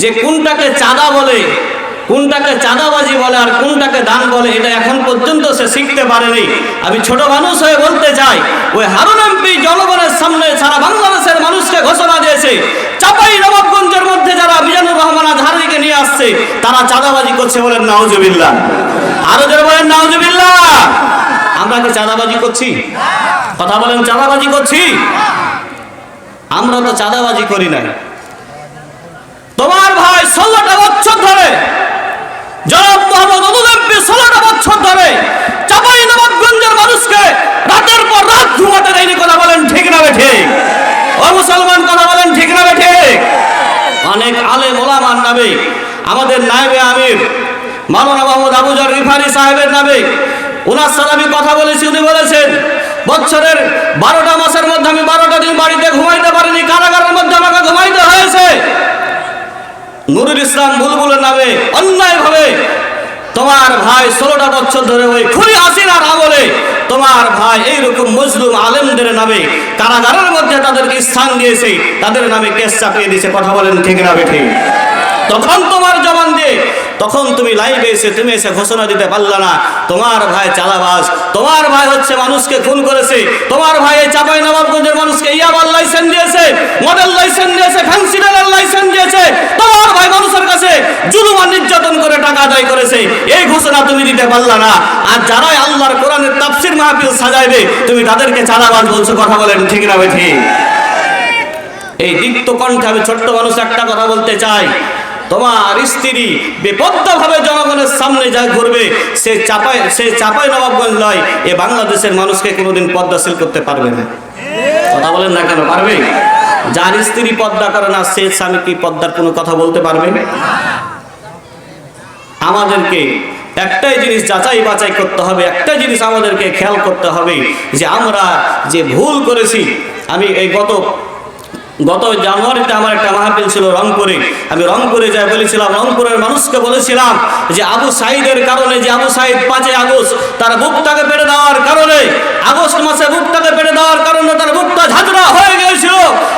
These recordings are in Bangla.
যে কোনটাকে চাঁদা বলে, কোনটাকে চাঁদাবাজি বলে আর কোনটাকে দান বলে, এটা এখন পর্যন্ত সে শিখতে পারেনি। আমি ছোট মানুষ হয়ে বলতে চাই, ওই হারুন এমপি জনগণের সামনে সারা বাংলাদেশের মানুষকে ঘোষণা দিয়েছে, চাপাই নবাবগঞ্জের মধ্যে যারা মিজানুর রহমান আজহারিকে নিয়ে আসছে, তারা চাঁদাবাজি করছে বলেন নাউজুবিল্লাহ। আরও যারা বলেন নাউজুবিল্লাহ। আমরা কি চাঁদাবাজি করছি? কথা বলেন, চাঁদাবাজি করছি? আমরা তো চাঁদাবাজি করি না ষোলোটা বছর ধরে। জনাব মোহাম্মদ অনুল ষোলোটা বছর ধরে চাপাই নবাবগঞ্জের মানুষকে রাতের পর রাত ঘুমাতে দেয়নি কথা বলেন ঠিক না ঠিক? ও মুসলমান, কথা বলেন ঠিক না ঠিক? অনেক আলে মোলামার নামে, আমাদের নায়েবে আমির মাওলানা মোহাম্মদ আবুজার রিফারি সাহেবের নামে ওনার সাথে আমি কথা বলেছি, উনি বলেছেন, বছরের বারোটা মাসের মধ্যে আমি বারোটা দিন বাড়িতে ঘুমাইতে পারিনি কারাগারের মধ্যে আমাকে ঘুমাইতে হয়েছে নুরুল ইসলাম বুলবুল নামে অন্যায়ভাবে তোমার ভাই ষোলোটা বছর ধরে ওই খুনি আর আমলে তোমার ভাই এইরকম মজলুম আলেমদের নামে কারাগারের মধ্যে তাদেরকে স্থান দিয়েছে, তাদের নামে কেস চাপিয়ে দিয়েছে। কথা বলেন ঠিক না বেঠিক তখন তোমার জবান দিয়ে তখন তুমি লাইভে এসে, তুমি এসে ঘোষণা দিতে পারলে না। তোমার ভাই চালাবাজ, তোমার ভাই হচ্ছে মানুষকে খুন করেছে। তোমার ভাই এই চাপাই নবাবগঞ্জের মানুষকে ইয়াবার লাইসেন্স দিয়েছে মডেল লাইসেন্স দিয়েছে ফ্যান্সিডালের লাইসেন্স দিয়েছে। তোমার ভাই মানুষের কাছে জুলুম আর নির্যাতন করে টাকা আদায় করেছে। এই ঘোষণা তুমি দিতে পারলে না। আর যারাই আল্লাহর কোরআনের তাফসির মাহফিল সাজাইবে, তুমি তাদেরকে চালাবাজ বলছো, কথা বলেন ঠিক না ঠিক? এই দীপ্ত কণ্ঠে আমি ছোট্ট মানুষ একটা কথা বলতে চাই। তোমার স্ত্রী বেপদ্দাভাবে জনগণের সামনে যা ঘুরবে, সে চাপায় সে চাপাই নবাবগঞ্জ নয় এ বাংলাদেশের মানুষকে কোনোদিন পদ্মাশীল করতে পারবে না। কথা বলেন না কেন, পারবে? যার স্ত্রী পদ্মা করে না, সে স্বামী কি পদ্মার কোনো কথা বলতে পারবে? আমাদেরকে একটাই জিনিস যাচাই বাছাই করতে হবে, একটাই জিনিস আমাদেরকে খেয়াল করতে হবে যে আমরা যে ভুল করেছি, আমি এই গত গত জানুয়ারিতে আমার একটা মাহফিল ছিল রংপুরে। আমি রংপুরে যাই বলেছিলাম, রংপুরের মানুষকে বলেছিলাম যে আবু সাইদের কারণে, যে আবু সাইদ পাঁচই আগস্ট তার বুকটাকে পেড়ে দেওয়ার কারণে, আগস্ট মাসে বুকটাকে পেড়ে দেওয়ার কারণে তার বুকটা ঝাঁঝরা হয়ে গিয়েছিল।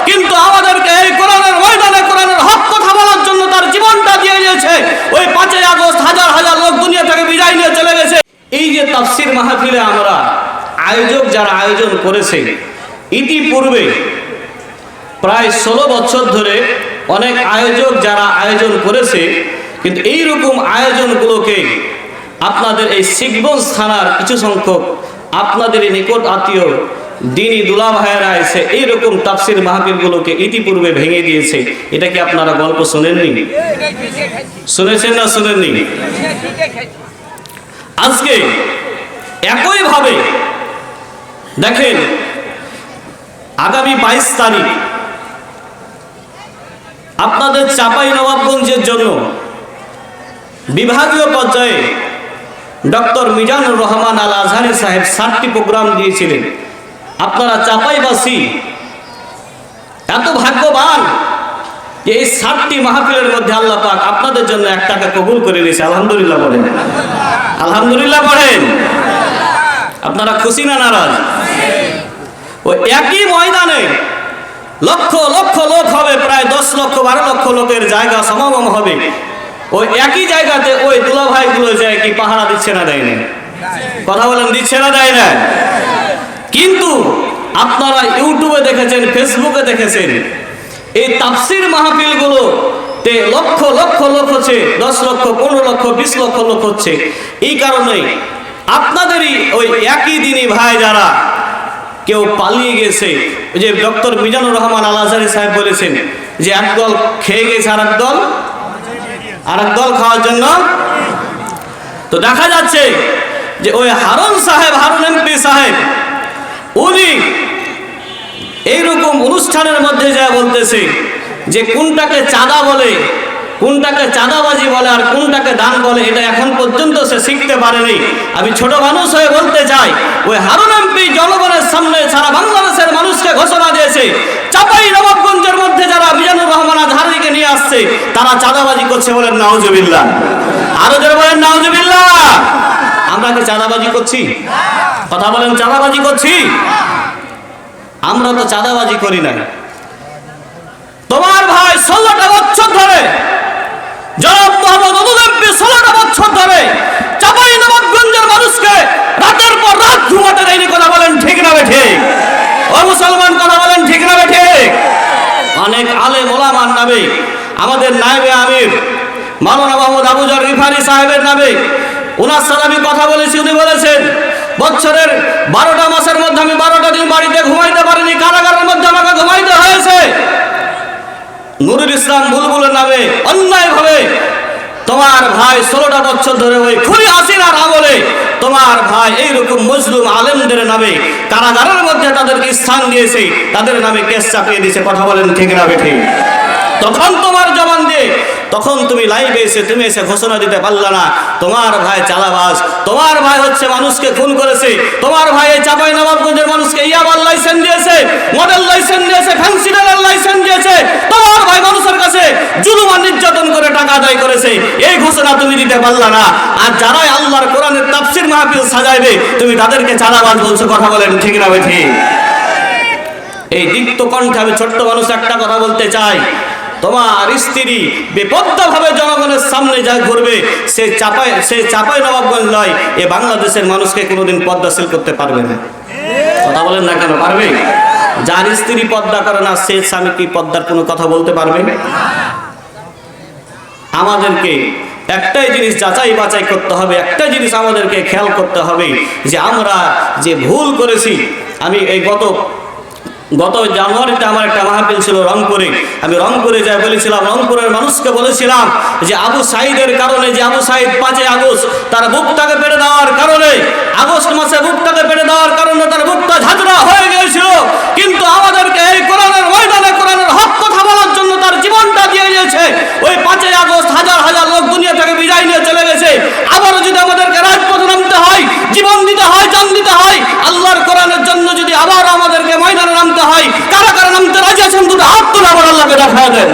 কিন্তু আমাদেরকে এই কোরআনের ময়দানে কোরআনের হক কথা বলার জন্য তার জীবনটা দিয়ে দিয়েছে। ওই পাঁচই আগস্ট হাজার হাজার লোক দুনিয়া থেকে বিদায় নিয়ে চলে গেছে। এই যে তাফসির মাহফিলে আমরা আয়োজক যারা আয়োজন করেছে, ইতিপূর্বে প্রায় ষোলো বছর ধরে অনেক আয়োজক যারা আয়োজন করেছে, কিন্তু এই রকম আয়োজনগুলোকে আপনাদের এই শিখগঞ্জ থানার কিছু সংখ্যক আপনাদের নিকট আত্মীয় দিনই দুলা ভাইয়েরা এসে এইরকম তাফসির মাহফিলগুলোকে ইতিপূর্বে ভেঙে দিয়েছে। এটা কি আপনারা গল্প শোনেননি? শুনেছেন না শুনেননি? আজকে একইভাবে দেখেন, আগামী বাইশ তারিখ আপনাদের চাপাই নবাবগঞ্জের জন্য বিভাগীয় পর্যায়ে ডক্টর মিজানুর রহমান আল আজহারি সাহেব সাতটি প্রোগ্রাম দিয়েছিলেন। আপনারা চাপাইবাসী, এত ভাগ্যবান যে এই সাতটি মাহফিলের মধ্যে আল্লাহ পাক আপনাদের জন্য একটাকে কবুল করে দিয়েছে আলহামদুলিল্লাহ বলেন। আলহামদুলিল্লাহ বলেন। আপনারা খুশি না নারাজ? ওই একই ময়দানে লক্ষ লক্ষ লোক হবে, প্রায় দশ লক্ষ, বারো লক্ষ লোকের জায়গা সমাগম হবে। ওই একই জায়গাতে ওই দুলা ভাইগুলো যায় কি পাহারা দিচ্ছে না দেয় না কথা বলেন, দিচ্ছে না দেয় না কিন্তু আপনারা ইউটিউবে দেখেছেন, ফেসবুকে দেখেছেন, এই তাফসির মাহফিলগুলো তে লক্ষ লক্ষ লোক হচ্ছে, দশ লক্ষ, পনেরো লক্ষ, বিশ লক্ষ লোক হচ্ছে। এই কারণেই আপনাদেরই ওই একই দিনই ভাই যারা কেউ পালিয়ে গেছে। যে ডক্টর মিজানুর রহমান আল সাহেব বলেছেন যে একদল খেয়ে গেছে আর দল আর দল খাওয়ার জন্য। তো দেখা যাচ্ছে যে ওই হারুন সাহেব, হারুন এমপি সাহেব, উনি এইরকম অনুষ্ঠানের মধ্যে যা বলতেছে যে কোনটাকে চাঁদা বলে কোনটাকে চাঁদাবাজি বলে আর কোনটাকে দান বলে, এটা এখন পর্যন্ত সে শিখতে পারেনি। আমি ছোট মানুষ হয়ে বলতে চাই, ওই হারুন এমপি জনগণের সামনে সারা বাংলাদেশের মানুষকে ঘোষণা দিয়েছে চাপাই নবাবগঞ্জের মধ্যে যারা মিজানুর রহমান আজহারিকে নিয়ে আসছে, তারা চাঁদাবাজি করছে বলেন নাউজুবিল্লাহ। আরও যারা বলেন নাউজুবিল্লাহ। আমরা কি চাঁদাবাজি করছি? কথা বলেন, চাঁদাবাজি করছি? আমরা তো চাঁদাবাজি করি না তোমার ভাই ষোলোটা বছর ধরে ও মুসলমান কথা বলেন ঠিক না ঠিক? অনেক আলে মোলামার নামে, আমাদের নায়েবে আমির মাওলানা মোহাম্মদ আবুজার রিফারি সাহেবের নামে ওনার সাথে আমি কথা বলেছি, উনি বলেছেন, বছরের বারোটা মাসের মধ্যে আমি বারোটা দিন বাড়িতে ঘুমাইতে পারিনি, কারাগারের মধ্যে আমাকে ঘুমাইতে হয়েছে। নুরুল ইসলাম বুলবুলের নামে অন্যায়ভাবে তোমার ভাই ষোলোটা বছর ধরে ওই খুনি হাসিনার আমলে, তোমার ভাই এইরকম মজলুম আলেমদের নামে কারাগারের মধ্যে তাদেরকে স্থান দিয়েছে, তাদের নামে কেস চাপিয়ে দিয়েছে, কথা বলেন ঠিক না বেঠিক তখন তোমার জবান দিয়ে, তখন তুমি লাইভে এসে, তুমি এসে ঘোষণা দিতে পারলে না, তোমার ভাই চালাবাস তোমার ভাই হচ্ছে মানুষকে খুন করেছে, তোমার ভাই এই চাপাই নবাবগঞ্জের মানুষকে ইয়াবার লাইসেন্স দিয়েছে মডেল লাইসেন্স দিয়েছে ফ্যান্সিডারের লাইসেন্স দিয়েছে তোমার মানুষের কাছে জুলুম নির্যাতন করে টাকা আদায় করেছে। এই ঘোষণা তুমি দিতে পারলে না। আর যারাই আল্লাহর কোরআনের তাফসির মাহফিল সাজাইবে, তুমি তাদেরকে চালাবাস বলছো, কথা বলেন ঠিক না ঠিক? এই দীপ্ত কণ্ঠে আমি ছোট্ট মানুষ একটা কথা বলতে চাই। তোমার স্ত্রী বেপদ্দাভাবে জনগণের সামনে যা ঘুরবে, সে চাপাই সে চাপাই নবাবগঞ্জ নয়, এ বাংলাদেশের মানুষকে কোনোদিন পদ্মাশীল করতে পারবে না। কথা বলেন না কেন, পারবে? যার স্ত্রী পদ্মা করে না, সে স্বামী কি পদ্মার কোনো কথা বলতে পারবে? আমাদেরকে একটাই জিনিস যাচাই বাছাই করতে হবে, একটাই জিনিস আমাদেরকে খেয়াল করতে হবে যে আমরা যে ভুল করেছি, আমি এই গত গত জানুয়ারিতে আমার একটা মাহফিল ছিল রংপুরে, আমি রংপুরে যাই বলেছিলাম, রংপুরের মানুষকে বলেছিলাম যে আবু সাইদের কারণে, যে আবু সাইদ পাঁচই আগস্ট তার বুকটাকে পেড়ে দেওয়ার কারণে আগস্ট মাসে বুকটাকে পেড়ে দেওয়ার কারণে তার বুকটা ঝাঁঝরা হয়ে গিয়েছিল কিন্তু আমাদেরকে এই কোরআনের ময়দানে কোরআনের হক কথা বলার জন্য তার জীবনটা দিয়ে দিয়েছে ওই পাঁচই আগস্ট হাজার হাজার লোক দুনিয়া থেকে বিদায় নিয়ে চলে গেছে আবারও যদি আমাদেরকে রাজপথে নামতে হয়, জীবন দিতে হয়, জান দিতে হয়, আল্লাহর কোরআনের জন্য যদি আবার আমাদেরকে ময়দানে নামতে হয়, কারা কারা নামতে রাজি আছেন দুটো হাত তুলে আবার আল্লাহকে দেখা দেন।